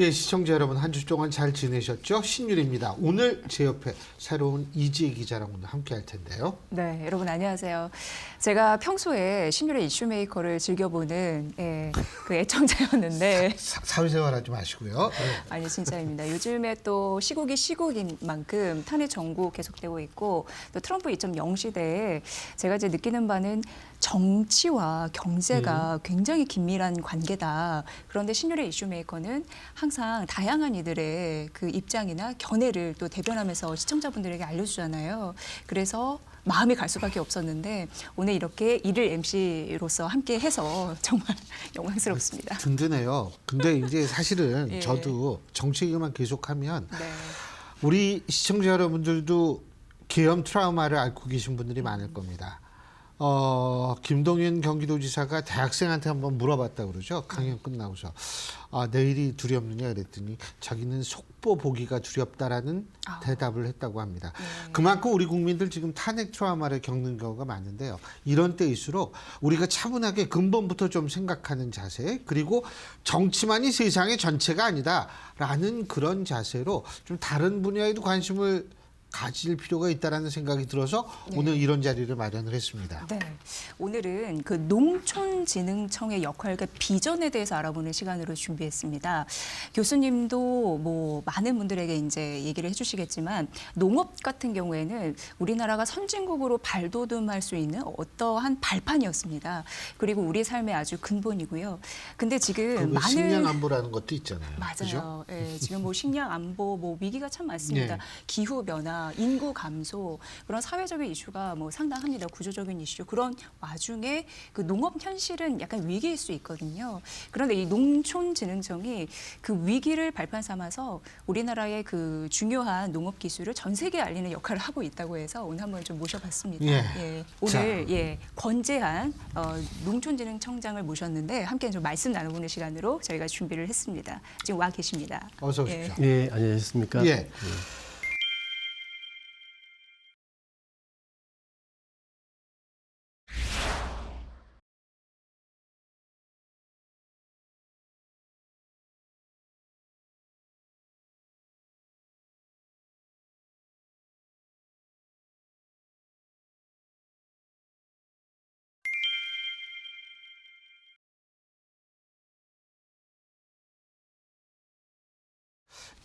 예, 시청자 여러분 한 주 동안 잘 지내셨죠? 신율입니다. 오늘 제 옆에 새로운 이지혜 기자랑 오늘 함께 할 텐데요. 네, 여러분 안녕하세요. 제가 평소에 신율의 이슈메이커를 즐겨보는 예, 그 애청자였는데 사, 사회생활 하지 마시고요. 네. 아니 진짜입니다. 요즘에 또 시국이 시국인 만큼 탄핵 정부 계속되고 있고 또 트럼프 2.0 시대에 제가 이제 느끼는 바는 정치와 경제가 굉장히 긴밀한 관계다. 그런데 신율의 이슈메이커는 항상 다양한 이들의 그 입장이나 견해를 또 대변하면서 시청자분들에게 알려주잖아요. 그래서 마음이 갈 수밖에 없었는데 오늘 이렇게 일일 MC로서 함께 해서 정말 영광스럽습니다. 든든해요. 근데 이제 사실은 예. 저도 정치 얘기만 계속하면 네. 우리 시청자 여러분들도 계엄 트라우마를 앓고 계신 분들이 많을 겁니다. 어, 김동연 경기도지사가 대학생한테 한번 물어봤다 그러죠. 강연 끝나고서. 아, 내일이 두렵느냐 그랬더니 자기는 속보 보기가 두렵다라는 아. 대답을 했다고 합니다. 네. 그만큼 우리 국민들 지금 탄핵 트라우마를 겪는 경우가 많은데요. 이런 때일수록 우리가 차분하게 근본부터 좀 생각하는 자세 그리고 정치만이 세상의 전체가 아니다라는 그런 자세로 좀 다른 분야에도 관심을 가질 필요가 있다라는 생각이 들어서 오늘 이런 자리를 마련을 했습니다. 네. 오늘은 그 농촌진흥청의 역할과 비전에 대해서 알아보는 시간으로 준비했습니다. 교수님도 뭐 많은 분들에게 이제 얘기를 해주시겠지만 농업 같은 경우에는 우리나라가 선진국으로 발돋움할 수 있는 어떠한 발판이었습니다. 그리고 우리 삶의 아주 근본이고요. 근데 지금 그 많은 식량 안보라는 것도 있잖아요. 맞아요. 예, 지금 뭐 식량 안보, 뭐 위기가 참 많습니다. 네. 기후 변화, 인구 감소 그런 사회적인 이슈가 뭐 상당합니다. 구조적인 이슈 그런 와중에 그 농업 현실은 약간 위기일 수 있거든요. 그런데 이 농촌진흥청이 그 위기를 발판 삼아서 우리나라의 그 중요한 농업 기술을 전 세계에 알리는 역할을 하고 있다고 해서 오늘 한번 좀 모셔봤습니다. 예. 오늘 자. 예 권재한 어, 농촌진흥청장을 모셨는데 함께 좀 말씀 나눠보는 시간으로 저희가 준비를 했습니다. 지금 와 계십니다. 어서 예. 오십시오. 예, 안녕하셨습니까? 예.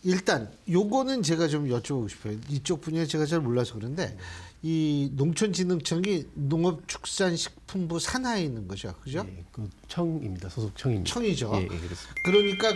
일단 요거는 제가 좀 여쭤보고 싶어요. 이쪽 분야 제가 잘 몰라서 그런데 이 농촌진흥청이 농업축산식품부 산하에 있는 거죠, 그죠? 예, 그 청입니다. 소속 청입니다. 청이죠. 예, 예, 그렇습니다. 그러니까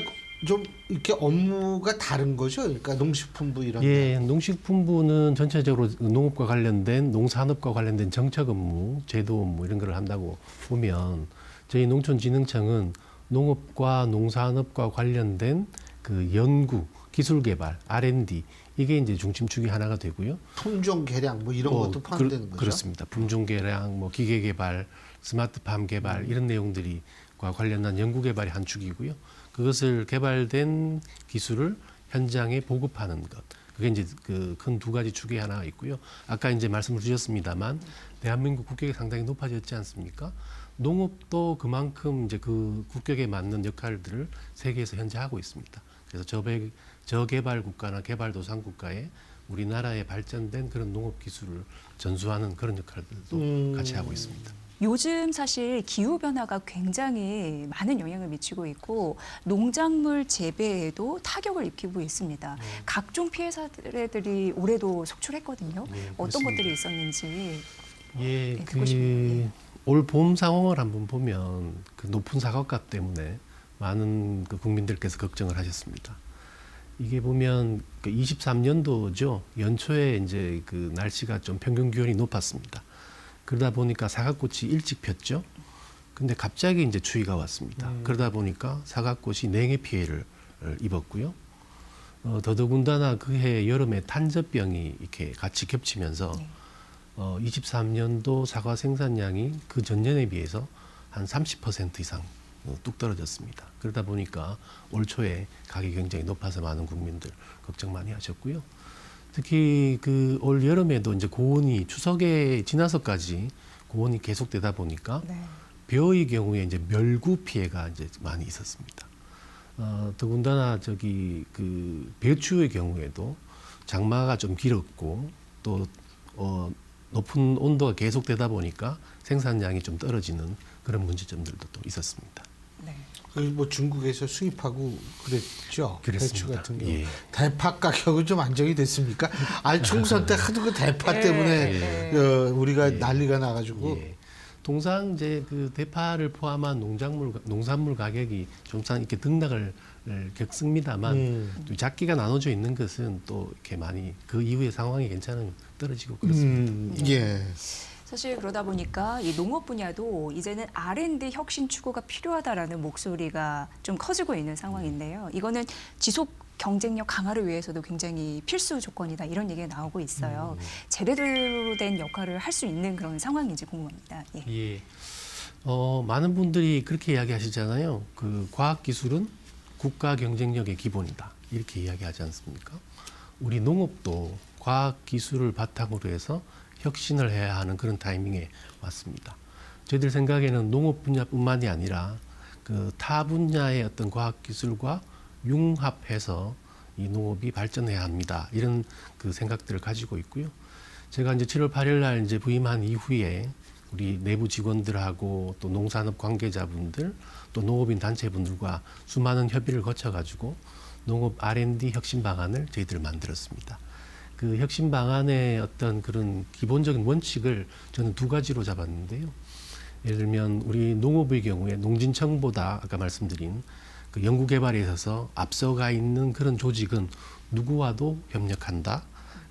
좀 이렇게 업무가 다른 거죠. 그러니까 농식품부 이런. 데. 예, 농식품부는 전체적으로 농업과 관련된 농산업과 관련된 정책 업무, 제도 업무 이런 걸 한다고 보면 저희 농촌진흥청은 농업과 농산업과 관련된 그 연구, 기술 개발, R&D 이게 이제 중심축이 하나가 되고요. 품종 개량 뭐 이런 뭐 것도 포함되는 거죠. 그렇습니다. 품종 개량, 뭐 기계 개발, 스마트팜 개발 이런 내용들이과 관련한 연구 개발이 한 축이고요. 그것을 개발된 기술을 현장에 보급하는 것. 그게 이제 그 큰 두 가지 축이 하나 있고요. 아까 이제 말씀을 주셨습니다만 대한민국 국격이 상당히 높아졌지 않습니까? 농업도 그만큼 이제 그 국격에 맞는 역할들을 세계에서 현재 하고 있습니다. 그래서 저배, 저개발 국가나 개발도상 국가에 우리나라의 발전된 그런 농업 기술을 전수하는 그런 역할들도 음. 같이 하고 있습니다. 요즘 사실 기후 변화가 굉장히 많은 영향을 미치고 있고 농작물 재배에도 타격을 입히고 있습니다. 네. 각종 피해 사례들이 올해도 속출했거든요. 네, 어떤. 것들이 있었는지 예, 네, 듣고 싶네요. 예. 그올 봄 상황을 한번 보면 그 높은 사과값 때문에 많은 그 국민들께서 걱정을 하셨습니다. 이게 보면 그 23년도죠 연초에 이제 그 날씨가 좀 평균 기온이 높았습니다. 그러다 보니까 사과꽃이 일찍 폈죠. 근데 갑자기 이제 추위가 왔습니다. 그러다 보니까 사과꽃이 냉해 피해를 어, 입었고요. 어, 더더군다나 그해 여름에 탄저병이 이렇게 같이 겹치면서 네. 어, 23년도 사과 생산량이 그 전년에 비해서 한 30% 이상 어, 뚝 떨어졌습니다. 그러다 보니까 올 초에 가격이 굉장히 높아서 많은 국민들 걱정 많이 하셨고요. 특히 그 올 여름에도 이제 고온이 추석에 지나서까지 고온이 계속되다 보니까 네. 벼의 경우에 이제 멸구 피해가 이제 많이 있었습니다. 어, 더군다나 저기 그 배추의 경우에도 장마가 좀 길었고 또 어, 높은 온도가 계속되다 보니까 생산량이 좀 떨어지는 그런 문제점들도 또 있었습니다. 네. 그뭐 중국에서 수입하고 그랬죠. 배추 그랬습니다. 같은 경우. 예. 대파 가격은 좀 안정이 됐습니까? 아 총선 때 하도 그 대파 예, 때문에 예. 어, 우리가 난리가 나가지고 예. 통상 이제 그 대파를 포함한 농작물 농산물 가격이 좀상 이렇게 등락을 겪습니다만 음. 또 작기가 나눠져 있는 것은 또 이렇게 많이 그 이후에 상황이 괜찮으면 떨어지고 그렇습니다. 음, 예. 사실 그러다 보니까 이 농업 분야도 이제는 R&D 혁신 추구가 필요하다라는 목소리가 좀 커지고 있는 상황인데요. 이거는 지속 경쟁력 강화를 위해서도 굉장히 필수 조건이다 이런 얘기가 나오고 있어요. 제대로 된 역할을 할 수 있는 그런 상황인지 궁금합니다. 예. 예. 어, 많은 분들이 그렇게 이야기하시잖아요. 그 과학 기술은 국가 경쟁력의 기본이다. 이렇게 이야기하지 않습니까? 우리 농업도 과학 기술을 바탕으로 해서 혁신을 해야 하는 그런 타이밍에 왔습니다. 저희들 생각에는 농업 분야뿐만이 아니라 그 타 분야의 어떤 과학 기술과 융합해서 이 농업이 발전해야 합니다. 이런 그 생각들을 가지고 있고요. 제가 이제 7월 8일 날 이제 부임한 이후에 우리 내부 직원들하고 또 농산업 관계자분들 또 농업인 단체분들과 수많은 협의를 거쳐 가지고 농업 R&D 혁신 방안을 저희들 만들었습니다. 그 혁신 방안의 어떤 그런 기본적인 원칙을 저는 두 가지로 잡았는데요. 예를 들면 우리 농업의 경우에 농진청보다 아까 말씀드린 그 연구 개발에 있어서 앞서가 있는 그런 조직은 누구와도 협력한다.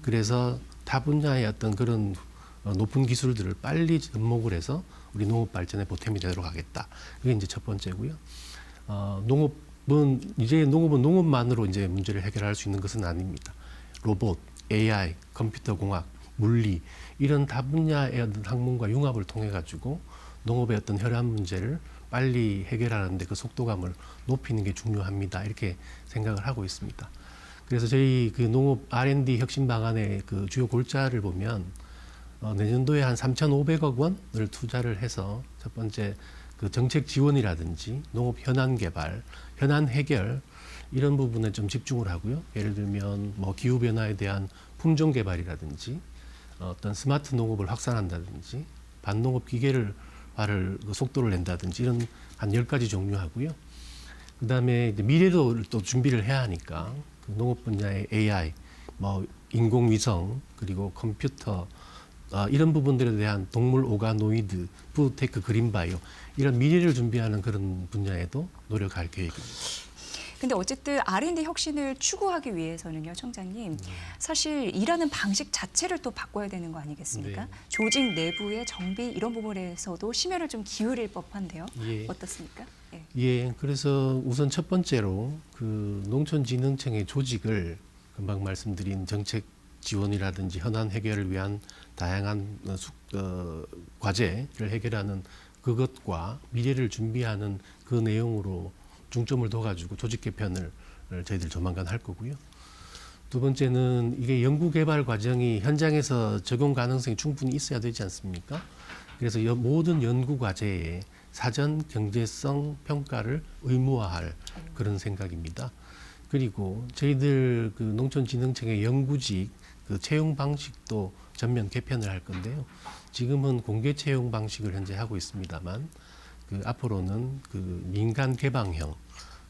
그래서 타 분야의 어떤 그런 어, 높은 기술들을 빨리 접목을 해서 우리 농업 발전에 보탬이 되도록 하겠다. 그게 이제 첫 번째고요. 어, 농업은 이제 농업은 농업만으로 이제 문제를 해결할 수 있는 것은 아닙니다. 로봇, AI, 컴퓨터 공학, 물리 이런 다 분야의 어떤 학문과 융합을 통해 가지고 농업의 어떤 혈안 문제를 빨리 해결하는데 그 속도감을 높이는 게 중요합니다. 이렇게 생각을 하고 있습니다. 그래서 저희 그 농업 R&D 혁신 방안의 그 주요 골자를 보면 어, 내년도에 한 3,500억 원을 투자를 해서 첫 번째 그 정책 지원이라든지 농업 현안 개발, 현안 해결 이런 부분에 좀 집중을 하고요. 예를 들면 뭐 기후 변화에 대한 품종 개발이라든지 어, 어떤 스마트 농업을 확산한다든지 반농업 기계를 발을 그 속도를 낸다든지 이런 한 열 가지 종류 하고요. 그다음에 이제 미래도 또 준비를 해야 하니까 그 농업 분야의 AI, 뭐 인공위성 그리고 컴퓨터 아, 이런 부분들에 대한 동물 오가노이드, 푸드테크, 그린바이오 이런 미래를 준비하는 그런 분야에도 노력할 계획입니다. 근데 어쨌든 R&D 혁신을 추구하기 위해서는요, 청장님, 사실 일하는 방식 자체를 또 바꿔야 되는 거 아니겠습니까? 네. 조직 내부의 정비 이런 부분에서도 심혈을 좀 기울일 법한데요. 예. 어떻습니까? 예. 예, 그래서 우선 첫 번째로 그 농촌진흥청의 조직을 금방 말씀드린 정책 지원이라든지 현안 해결을 위한 다양한 어, 숙, 어, 과제를 해결하는 그것과 미래를 준비하는 그 내용으로 중점을 둬가지고 조직 개편을 저희들 조만간 할 거고요. 두 번째는 이게 연구 개발 과정이 현장에서 적용 가능성이 충분히 있어야 되지 않습니까? 그래서 여- 모든 연구 과제에 사전 경제성 평가를 의무화할 그런 생각입니다. 그리고 저희들 그 농촌진흥청의 연구직 그 채용 방식도 전면 개편을 할 건데요. 지금은 공개 채용 방식을 현재 하고 있습니다만 그 앞으로는 그 민간 개방형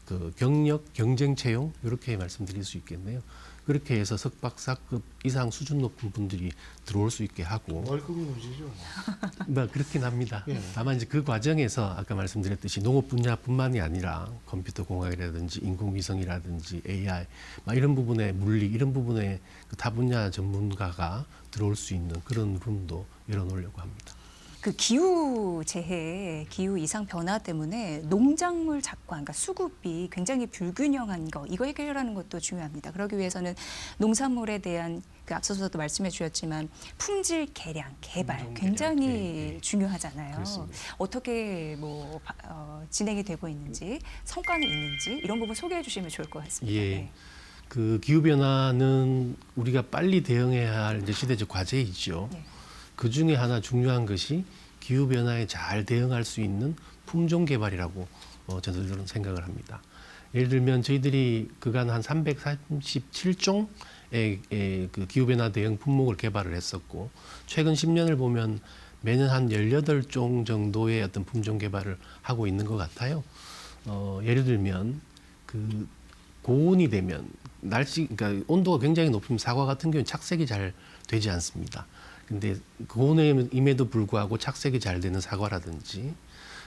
그 경력 경쟁 채용 이렇게 말씀드릴 수 있겠네요. 그렇게 해서 석박사급 이상 수준 높은 분들이 들어올 수 있게 하고 월급이 무지죠. 뭐 그렇긴 합니다. 예. 다만 이제 그 과정에서 아까 말씀드렸듯이 농업 분야뿐만이 아니라 컴퓨터 공학이라든지 인공위성이라든지 AI 막 이런 부분에 물리 이런 부분에 그타 분야 전문가가 들어올 수 있는 그런 룸도 열어놓으려고 합니다. 그 기후 재해, 기후 이상 변화 때문에 농작물 작과, 그러니까 수급이 굉장히 불균형한 거, 이거 해결하는 것도 중요합니다. 그러기 위해서는 농산물에 대한 그 앞서서도 말씀해 주셨지만 품질 개량, 개발 굉장히 네, 네. 중요하잖아요. 그렇습니다. 어떻게 뭐 바- 어, 진행이 되고 있는지, 성과는 있는지 이런 부분 소개해 주시면 좋을 것 같습니다. 예. 네. 그 기후 변화는 우리가 빨리 대응해야 할 이제 시대적 과제이죠. 네. 그 중에 하나 중요한 것이 기후 변화에 잘 대응할 수 있는 품종 개발이라고 어, 저들은 생각을 합니다. 예를 들면 저희들이 그간 한 337종의 그 기후 변화 대응 품목을 개발을 했었고 최근 10년을 보면 매년 한 18종 정도의 어떤 품종 개발을 하고 있는 것 같아요. 어, 예를 들면 그 고온이 되면 날씨 그러니까 온도가 굉장히 높으면 사과 같은 경우는 착색이 잘 되지 않습니다. 근데 고온임에도 불구하고 착색이 잘 되는 사과라든지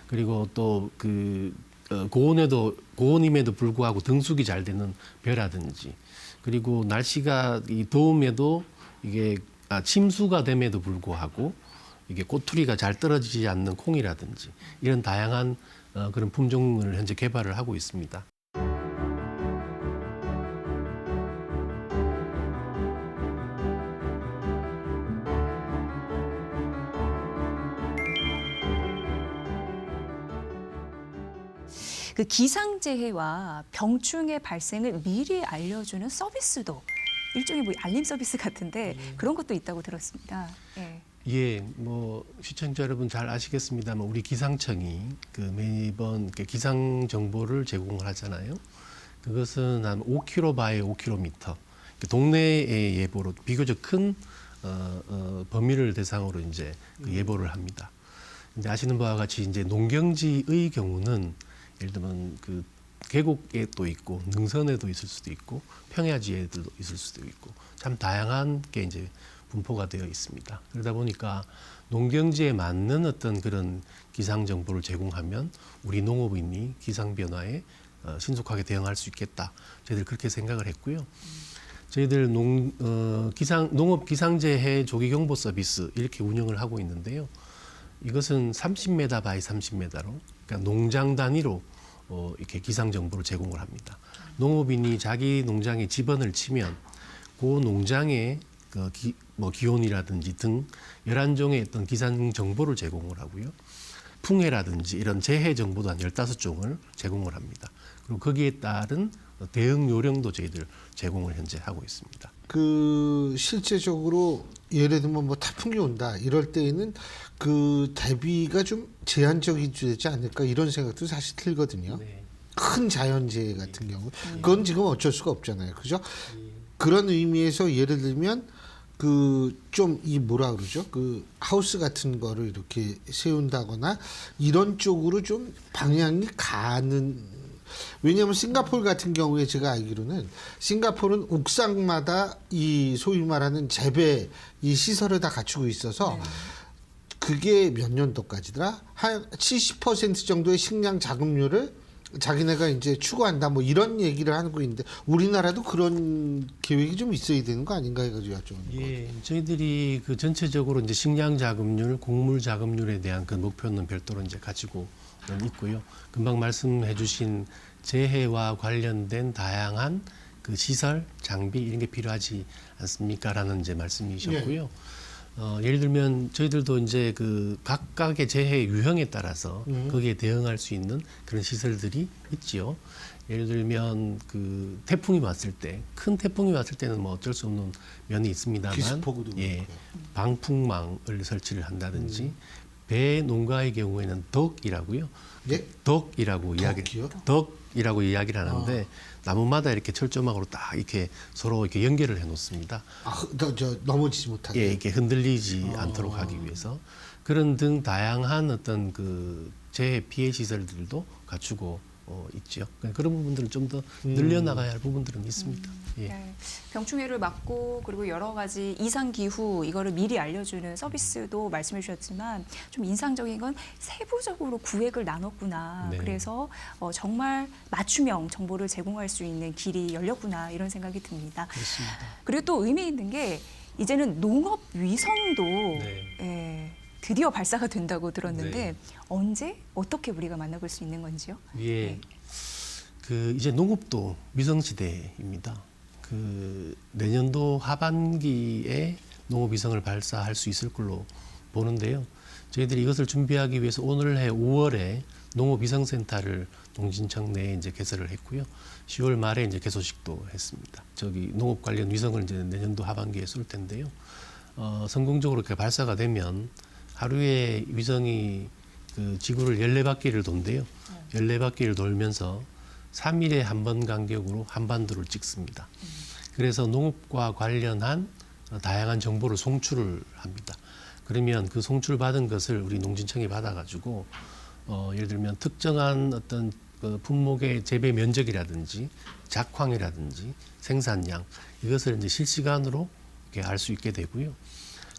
그리고 또그 어, 고온에도 고온임에도 불구하고 등숙이 잘 되는 벼라든지 그리고 날씨가 이 더움에도 이게 아, 침수가 됨에도 불구하고 이게 꼬투리가 잘 떨어지지 않는 콩이라든지 이런 다양한 어, 그런 품종을 현재 개발을 하고 있습니다. 그 기상재해와 병충해 발생을 미리 알려주는 서비스도 일종의 뭐 알림 서비스 같은데 그런 것도 있다고 들었습니다. 예. 예, 뭐 시청자 여러분 잘 아시겠습니다만 우리 기상청이 그 매번 기상 정보를 제공을 하잖아요. 그것은 한 5km 바이 5km 동네의 예보로 비교적 큰 어, 어, 범위를 대상으로 이제 그 예보를 합니다. 근데 아시는 바와 같이 이제 농경지의 경우는 예를 들면 그 계곡에 또 있고 능선에도 있을 수도 있고 평야지에도 있을 수도 있고 참 다양한 게 이제 분포가 되어 있습니다. 그러다 보니까 농경지에 맞는 어떤 그런 기상 정보를 제공하면 우리 농업인이 기상 변화에 어, 신속하게 대응할 수 있겠다. 저희들 그렇게 생각을 했고요. 저희들 농 어, 기상 농업 기상재해 조기 경보 서비스 이렇게 운영을 하고 있는데요. 이것은 30m 바이 30m로 그러니까 농장 단위로 어, 이렇게 기상 정보를 제공을 합니다. 농업인이 자기 농장에 집원을 치면 그 농장의 그 기, 뭐 기온이라든지 등 11종의 어떤 기상 정보를 제공을 하고요. 풍해라든지 이런 재해 정보도 한 15종을 제공을 합니다. 그리고 거기에 따른 대응 요령도 저희들 제공을 현재 하고 있습니다. 그 실제적으로 예를 들면 뭐 태풍이 온다 이럴 때에는 그 대비가 좀 제한적이지 않을까 이런 생각도 사실 들거든요. 네. 큰 자연재해 같은 경우 그건 지금 어쩔 수가 없잖아요. 그죠? 그런 의미에서 예를 들면 그 좀 이 뭐라 그러죠? 그 하우스 같은 거를 이렇게 세운다거나 이런 쪽으로 좀 방향이 가는 왜냐하면 싱가포르 같은 경우에 제가 알기로는 싱가포르는 옥상마다 이 소위 말하는 재배 이 시설을 다 갖추고 있어서 그게 몇 년도까지더라? 한 70% 정도의 식량 자급률을 자기네가 이제 추구한다 뭐 이런 얘기를 하고 있는데 우리나라도 그런 계획이 좀 있어야 되는 거 아닌가 해가지고 여쭤보는 거예요. 예, 저희들이 그 전체적으로 이제 식량 자급률, 곡물 자급률에 대한 그 목표는 별도로 이제 가지고 있고요. 금방 말씀해주신 재해와 관련된 다양한 그 시설, 장비 이런 게 필요하지 않습니까라는 이제 말씀이셨고요. 어, 예를 들면 저희들도 이제 그 각각의 재해 유형에 따라서 음. 거기에 대응할 수 있는 그런 시설들이 있지요. 예를 들면 그 태풍이 왔을 때 큰 태풍이 왔을 때는 뭐 어쩔 수 없는 면이 있습니다만 예. 방풍망을 설치를 한다든지 음. 배 농가의 경우에는 덕이라고요. 예? 덕이라고 이야기 덕이요? 덕이라고 이야기를 하는데 나무마다 이렇게 철조망으로 딱 이렇게 서로 이렇게 연결을 해 놓습니다. 아, 흐- 너, 저 넘어지지 못하게. 예, 이렇게 흔들리지 어. 않도록 하기 위해서 그런 등 다양한 어떤 그 재해 피해 시설들도 갖추고 어, 있죠. 그런 부분들은 좀더 음. 늘려나가야 할 부분들은 있습니다. 예. 네. 병충해를 막고 그리고 여러 가지 이상 기후 이거를 미리 알려주는 서비스도 말씀해 주셨지만 좀 인상적인 건 세부적으로 구획을 나눴구나. 네. 그래서 어, 정말 맞춤형 정보를 제공할 수 있는 길이 열렸구나 이런 생각이 듭니다. 그렇습니다. 그리고 또 의미 있는 게 이제는 농업 위성도 네. 예, 드디어 발사가 된다고 들었는데 네. 언제 어떻게 우리가 만나볼 수 있는 건지요? 예. 네. 그 이제 농업도 위성 시대입니다. 그 내년도 하반기에 농업 위성을 발사할 수 있을 걸로 보는데요. 저희들이 이것을 준비하기 위해서 오늘해 5월에 농업 위성 센터를 농진청 내에 이제 개설을 했고요. 10월 말에 이제 개소식도 했습니다. 저기 농업 관련 위성을 이제 내년도 하반기에 쏠 텐데요. 어, 성공적으로 이렇게 발사가 되면 하루에 위성이 그 지구를 14바퀴를 돈대요. 14바퀴를 돌면서 삼일에 한 번 간격으로 한반도를 찍습니다. 그래서 농업과 관련한 어, 다양한 정보를 송출을 합니다. 그러면 그 송출 받은 것을 우리 농진청이 받아가지고 어, 예를 들면 특정한 어떤 그 품목의 재배 면적이라든지 작황이라든지 생산량 이것을 이제 실시간으로 이렇게 알 수 있게 되고요.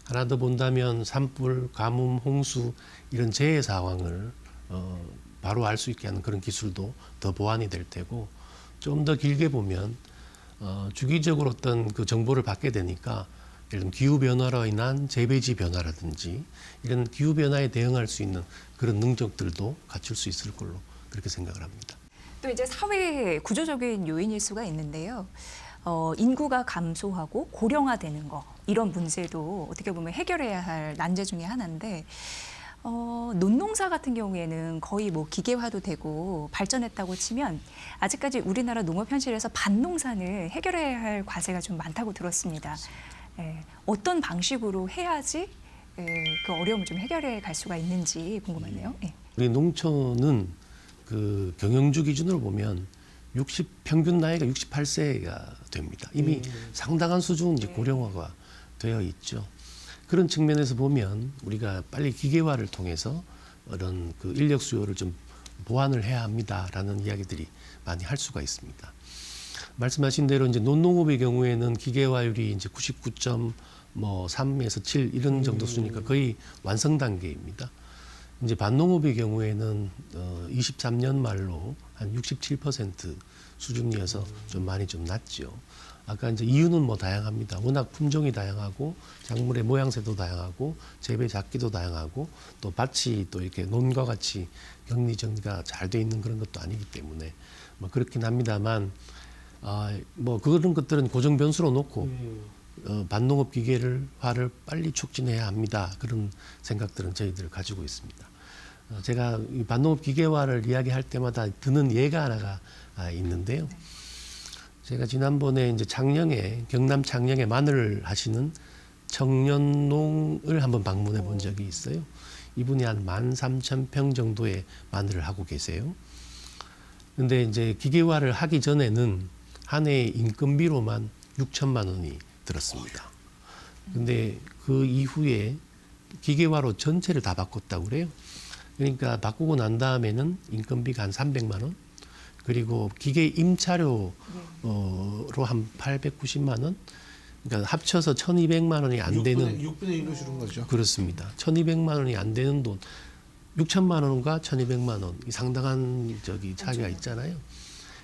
하나 더 본다면 산불, 가뭄, 홍수 이런 재해 상황을 어, 바로 알 수 있게 하는 그런 기술도 더 보완이 될 테고 좀 더 길게 보면 어, 주기적으로 어떤 그 정보를 받게 되니까 예를 들면 기후 변화로 인한 재배지 변화라든지 이런 기후 변화에 대응할 수 있는 그런 능력들도 갖출 수 있을 걸로 그렇게 생각을 합니다. 또 이제 사회 구조적인 요인일 수가 있는데요. 어, 인구가 감소하고 고령화되는 거 이런 문제도 어떻게 보면 해결해야 할 난제 중에 하나인데 어, 논농사 같은 경우에는 거의 뭐 기계화도 되고 발전했다고 치면 아직까지 우리나라 농업 현실에서 밭농사는 해결해야 할 과제가 좀 많다고 들었습니다. 예, 어떤 방식으로 해야지 예, 그 어려움을 좀 해결해 갈 수가 있는지 궁금하네요. 예. 우리 농촌은 그 경영주 기준으로 보면 60 평균 나이가 68세가 됩니다. 이미 상당한 수준 이제 고령화가 되어 있죠. 그런 측면에서 보면 우리가 빨리 기계화를 통해서 이런 그 인력 수요를 좀 보완을 해야 합니다라는 이야기들이 많이 할 수가 있습니다. 말씀하신 대로 이제 논농업의 경우에는 기계화율이 이제 99.3에서 7 이런 정도 수니까 거의 완성 단계입니다. 이제 밭농업의 경우에는 어, 23년 말로 한 67% 수준이어서 좀 많이 좀 낮죠. 아까 이제 이유는 뭐 다양합니다. 워낙 품종이 다양하고 작물의 모양새도 다양하고 재배 작기도 다양하고 또 밭이 또 이렇게 논과 같이 격리 정리가 잘 돼 있는 그런 것도 아니기 때문에 뭐 그렇긴 합니다만 아, 뭐 그런 것들은 고정 변수로 놓고 어, 밭농업 기계를 화를 빨리 촉진해야 합니다. 그런 생각들은 저희들 가지고 있습니다. 어, 제가 이 밭농업 기계화를 이야기할 때마다 드는 예가 하나가 아, 있는데요. 제가 지난번에 이제 창녕에 경남 창녕에 마늘을 하시는 청년농을 한번 방문해 본 적이 있어요. 이분이 한 만 삼천 평 정도의 마늘을 하고 계세요. 근데 이제 기계화를 하기 전에는 한해 인건비로만 6천만 원이 들었습니다. 근데 그 이후에 기계화로 전체를 다 바꿨다고 그래요. 그러니까 바꾸고 난 다음에는 인건비가 한 300만 원, 그리고 기계 임차료로 한 890만 원, 그러니까 합쳐서 1,200만 원이 안 되는 6분의 1로 줄은 거죠. 그렇습니다. 1,200만 원이 안 되는 돈 6천만 원과 1,200만 원이 상당한 저기 차이가 있잖아요.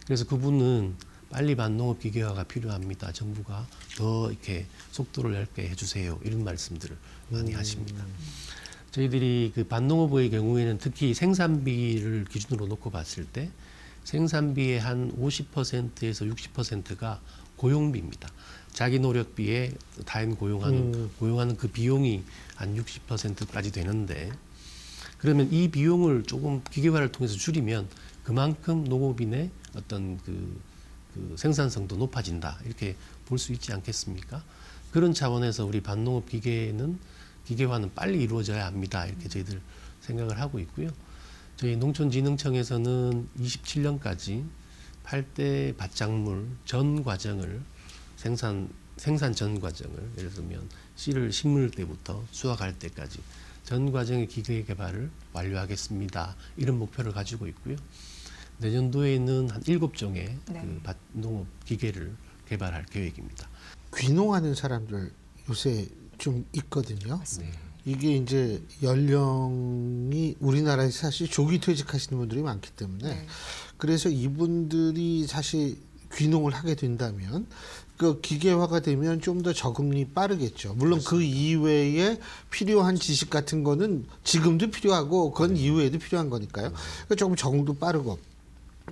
그래서 그분은 빨리 반농업 기계화가 필요합니다. 정부가 더 이렇게 속도를 낼게 해주세요. 이런 말씀들을 많이 하십니다. 저희들이 그 반농업의 경우에는 특히 생산비를 기준으로 놓고 봤을 때 생산비의 한 50%에서 60%가 고용비입니다. 자기 노력비에 타인 고용하는 고용하는 그 비용이 한 60%까지 되는데 그러면 이 비용을 조금 기계화를 통해서 줄이면 그만큼 농업인의 어떤 그, 그 생산성도 높아진다 이렇게 볼 수 있지 않겠습니까? 그런 차원에서 우리 반농업 기계는 기계화는 빨리 이루어져야 합니다 이렇게 저희들 생각을 하고 있고요. 저희 농촌진흥청에서는 27년까지 8대 밭작물 전 과정을 생산 생산 전 과정을 예를 들면 씨를 심을 때부터 수확할 때까지 전 과정의 기계 개발을 완료하겠습니다. 이런 목표를 가지고 있고요. 내년도에는 한 일곱 종의 네. 그 밭- 농업 기계를 개발할 계획입니다. 귀농하는 사람들 요새 좀 있거든요. 네. 이게 이제 연령이 우리나라에 사실 조기 퇴직하시는 분들이 많기 때문에 네. 그래서 이분들이 사실 귀농을 하게 된다면 그 기계화가 되면 좀더 적응이 빠르겠죠. 물론 그 이외에 필요한 지식 같은 거는 지금도 필요하고 그건 이후에도 필요한 거니까요. 그러니까 조금 적응도 빠르고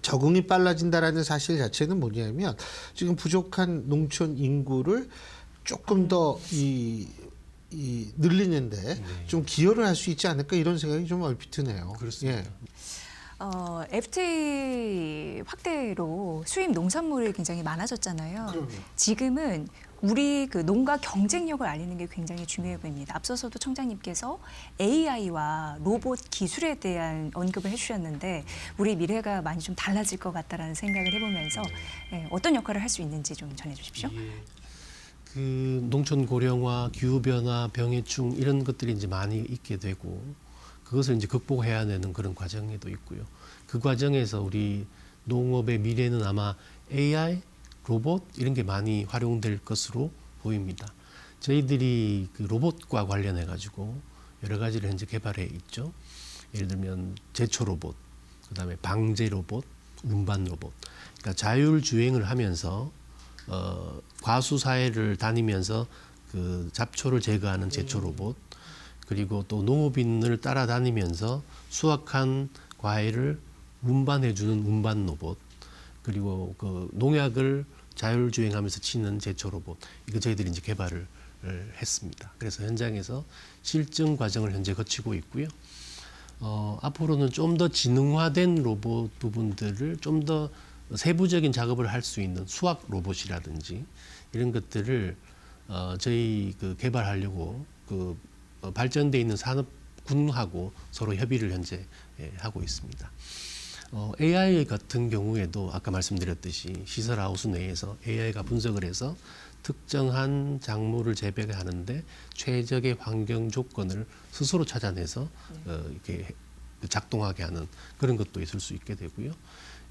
적응이 빨라진다라는 사실 자체는 뭐냐면 지금 부족한 농촌 인구를 조금 더이 이 늘리는데 좀 기여를 할 수 있지 않을까 이런 생각이 좀 얼핏 드네요. 그렇습니다. 예. 어, FTA 확대로 수입 농산물이 굉장히 많아졌잖아요. 지금은 우리 그 농가 경쟁력을 알리는 게 굉장히 중요해 보입니다. 앞서서도 청장님께서 AI와 로봇 기술에 대한 언급을 해주셨는데 우리 미래가 많이 좀 달라질 것 같다라는 생각을 해보면서 예, 어떤 역할을 할 수 있는지 좀 전해주십시오. 예. 그 농촌 고령화, 기후 변화, 병해충 이런 것들이 이제 많이 있게 되고 그것을 이제 극복해야 되는 그런 과정에도 있고요. 그 과정에서 우리 농업의 미래는 아마 AI, 로봇 이런 게 많이 활용될 것으로 보입니다. 저희들이 그 로봇과 관련해 가지고 여러 가지를 현재 개발해 있죠. 예를 들면 제초 로봇, 그다음에 방제 로봇, 운반 로봇. 그러니까 자율 주행을 하면서 어, 과수 사회를 다니면서 그 잡초를 제거하는 제초 로봇 그리고 또 농업인을 따라다니면서 수확한 과일을 운반해주는 운반 로봇 그리고 그 농약을 자율 주행하면서 치는 제초 로봇 이거 저희들이 이제 개발을 했습니다. 그래서 현장에서 실증 과정을 현재 거치고 있고요. 어, 앞으로는 좀 더 지능화된 로봇 부분들을 좀더 세부적인 작업을 할 수 있는 수학 로봇이라든지 이런 것들을 어, 저희 그 개발하려고 그 어, 발전돼 있는 산업군하고 서로 협의를 현재 예, 하고 있습니다. 어, AI 같은 경우에도 아까 말씀드렸듯이 시설 하우스 내에서 AI가 분석을 해서 특정한 작물을 재배하는데 최적의 환경 조건을 스스로 찾아내서 어, 이렇게 작동하게 하는 그런 것도 있을 수 있게 되고요.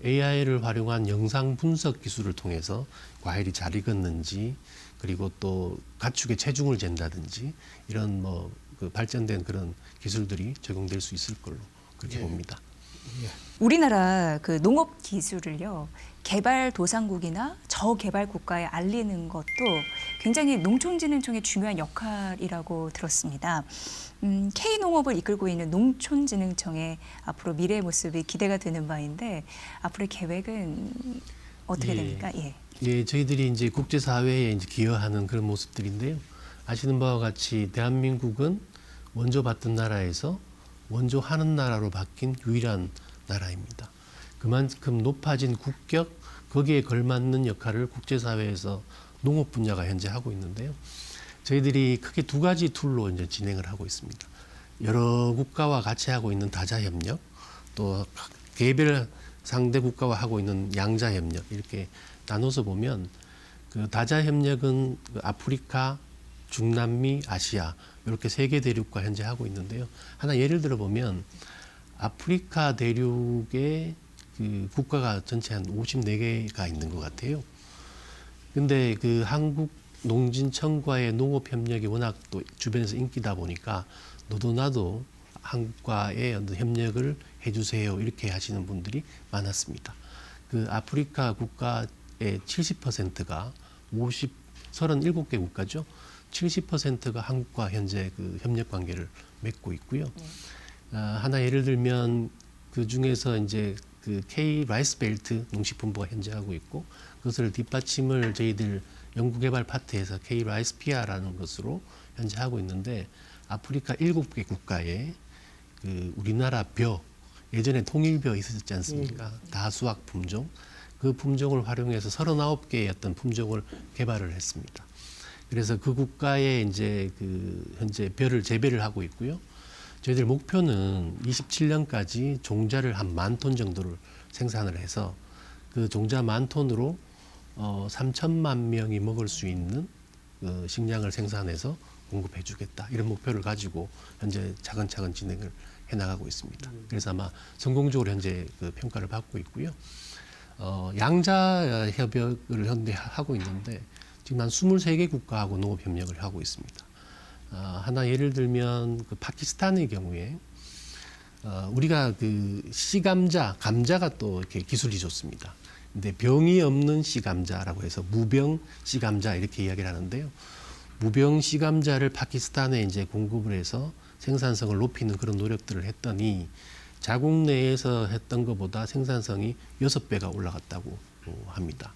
AI를 활용한 영상 분석 기술을 통해서 과일이 잘 익었는지 그리고 또 가축의 체중을 잰다든지 이런 뭐 그 발전된 그런 기술들이 적용될 수 있을 걸로 그렇게 예. 봅니다. 우리나라 그 농업 기술을요 개발 도상국이나 저개발 국가에 알리는 것도 굉장히 농촌진흥청의 중요한 역할이라고 들었습니다. 음, K 농업을 이끌고 있는 농촌진흥청의 앞으로 미래의 모습이 기대가 되는 바인데 앞으로의 계획은 어떻게 예. 됩니까? 예. 예, 저희들이 이제 국제 사회에 이제 기여하는 그런 모습들인데요. 아시는 바와 같이 대한민국은 원조 받던 나라에서 원조 하는 나라로 바뀐 유일한 나라입니다. 그만큼 높아진 국격 거기에 걸맞는 역할을 국제 사회에서 농업 분야가 현재 하고 있는데요. 저희들이 크게 두 가지 툴로 이제 진행을 하고 있습니다. 여러 국가와 같이 하고 있는 다자 협력, 또 개별 상대 국가와 하고 있는 양자 협력 이렇게 나눠서 보면 그 다자 협력은 그 아프리카, 중남미, 아시아 이렇게 세 개 대륙과 현재 하고 있는데요. 하나 예를 들어 보면 아프리카 대륙에 그 국가가 전체 한 54개가 있는 것 같아요. 근데 그 한국 농진청과의 농업 협력이 워낙 또 주변에서 인기다 보니까 너도 나도 한국과의 어떤 협력을 해주세요 이렇게 하시는 분들이 많았습니다. 그 아프리카 국가의 70%가 50 37개 국가죠. 70%가 한국과 현재 그 협력 관계를 맺고 있고요. 아, 하나 예를 들면 그 중에서 이제 그 K 라이스 벨트 농식품부가 현재 하고 있고 그것을 뒷받침을 저희들 연구개발 파트에서 K 라이스 피아라는 것으로 현재 하고 있는데 아프리카 일곱 개 국가에 그 우리나라 벼 예전에 통일벼 있었지 않습니까? 다수학 품종 그 품종을 활용해서 39개의 어떤 품종을 개발을 했습니다. 그래서 그 국가에 이제 그 현재 벼를 재배를 하고 있고요. 저희들 목표는 27년까지 종자를 한 만 톤 정도를 생산을 해서 그 종자 만 톤으로 어 3천만 명이 먹을 수 있는 그 식량을 생산해서 공급해 주겠다. 이런 목표를 가지고 현재 차근차근 진행을 해 나가고 있습니다. 그래서 아마 성공적으로 현재 그 평가를 받고 있고요. 어, 양자 협약을 현재 하고 있는데 지금 한 23개 국가하고 농업 협력을 하고 있습니다. 아, 하나 예를 들면 그 파키스탄의 경우에 어, 우리가 그 씨감자, 감자가 또 이렇게 기술이 좋습니다. 근데 병이 없는 씨감자라고 해서 무병 씨감자 이렇게 이야기를 하는데요. 무병 씨감자를 파키스탄에 이제 공급을 해서 생산성을 높이는 그런 노력들을 했더니 자국 내에서 했던 것보다 생산성이 여섯 배가 올라갔다고 어, 합니다.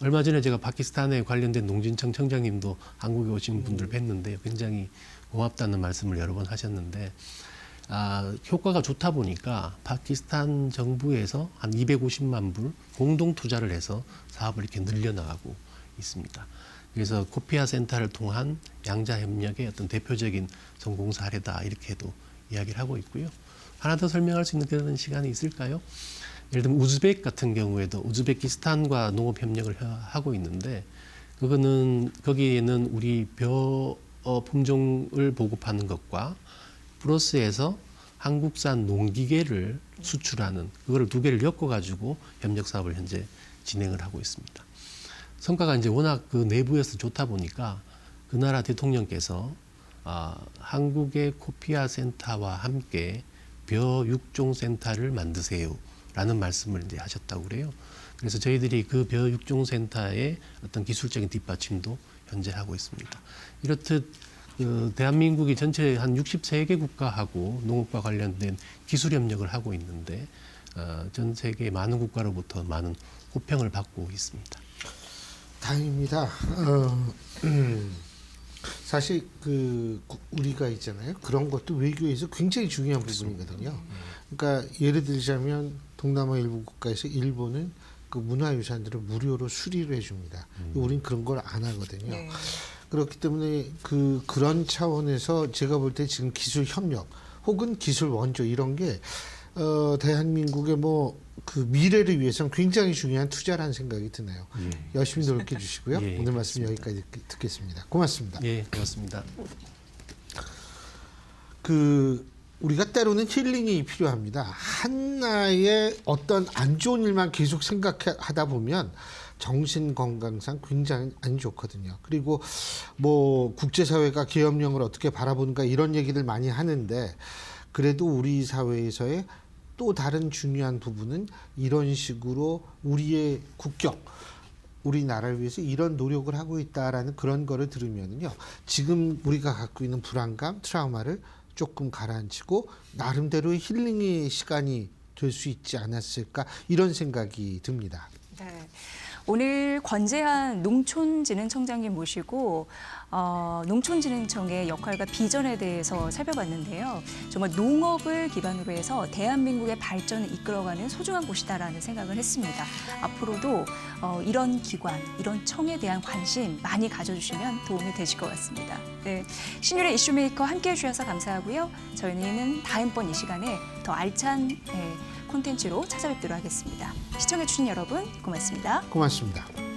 얼마 전에 제가 파키스탄에 관련된 농진청 청장님도 한국에 오신 분들 뵀는데요. 굉장히 고맙다는 말씀을 여러 번 하셨는데 아, 효과가 좋다 보니까 파키스탄 정부에서 한 250만 불 공동 투자를 해서 사업을 이렇게 늘려나가고 있습니다. 그래서 코피아 센터를 통한 양자 협력의 어떤 대표적인 성공 사례다 이렇게도 이야기를 하고 있고요. 하나 더 설명할 수 있는 그런 시간이 있을까요? 예를 들면 우즈벡 같은 경우에도 우즈베키스탄과 농업 협력을 하- 하고 있는데 그거는 거기에는 우리 벼 어, 품종을 보급하는 것과 플러스에서 한국산 농기계를 수출하는 그거를 두 개를 엮어 가지고 협력 사업을 현재 진행을 하고 있습니다. 성과가 이제 워낙 그 내부에서 좋다 보니까 그 나라 대통령께서 아, 한국의 코피아 센터와 함께 벼 육종 센터를 만드세요라는 말씀을 이제 하셨다고 그래요. 그래서 저희들이 그 벼 육종 센터의 어떤 기술적인 뒷받침도 현재 하고 있습니다. 이렇듯 그 대한민국이 전체 한 63개 국가하고 농업과 관련된 기술 협력을 하고 있는데 어, 전 세계 많은 국가로부터 많은 호평을 받고 있습니다. 다행입니다. 어, 음, 사실 그 구- 우리가 있잖아요. 그런 것도 외교에서 굉장히 중요한 부분이거든요. 그러니까 예를 들자면 동남아 일부 국가에서 일본은 그 문화유산들을 무료로 수리를 해줍니다. 우린 그런 걸 안 하거든요. 네. 그렇기 때문에 그 그런 차원에서 제가 볼 때 지금 기술 협력 혹은 기술 원조 이런 게 어, 대한민국의 뭐 그 미래를 위해서는 굉장히 중요한 투자라는 생각이 드네요. 열심히 노력해 주시고요. 예, 오늘 말씀 그렇습니다. 여기까지 듣- 듣겠습니다. 고맙습니다. 예, 고맙습니다. 그 우리가 때로는 힐링이 필요합니다. 하나의 어떤 안 좋은 일만 계속 생각하다 보면 정신 건강상 굉장히 안 좋거든요. 그리고 뭐 국제사회가 계엄령을 어떻게 바라보는가 이런 얘기를 많이 하는데 그래도 우리 사회에서의 또 다른 중요한 부분은 이런 식으로 우리의 국격 우리나라를 위해서 이런 노력을 하고 있다라는 그런 거를 들으면요. 지금 우리가 갖고 있는 불안감, 트라우마를 조금 가라앉히고 나름대로의 힐링의 시간이 될 수 있지 않았을까 이런 생각이 듭니다. 네. 오늘 권재한 농촌진흥청장님 모시고 어, 농촌진흥청의 역할과 비전에 대해서 살펴봤는데요. 정말 농업을 기반으로 해서 대한민국의 발전을 이끌어가는 소중한 곳이다라는 생각을 했습니다. 앞으로도 어, 이런 기관, 이런 청에 대한 관심 많이 가져주시면 도움이 되실 것 같습니다. 네. 신율의 이슈메이커 함께해 주셔서 감사하고요. 저희는 다음번 이 시간에 더 알찬 예, 콘텐츠로 찾아뵙도록 하겠습니다. 시청해주신 여러분 고맙습니다. 고맙습니다.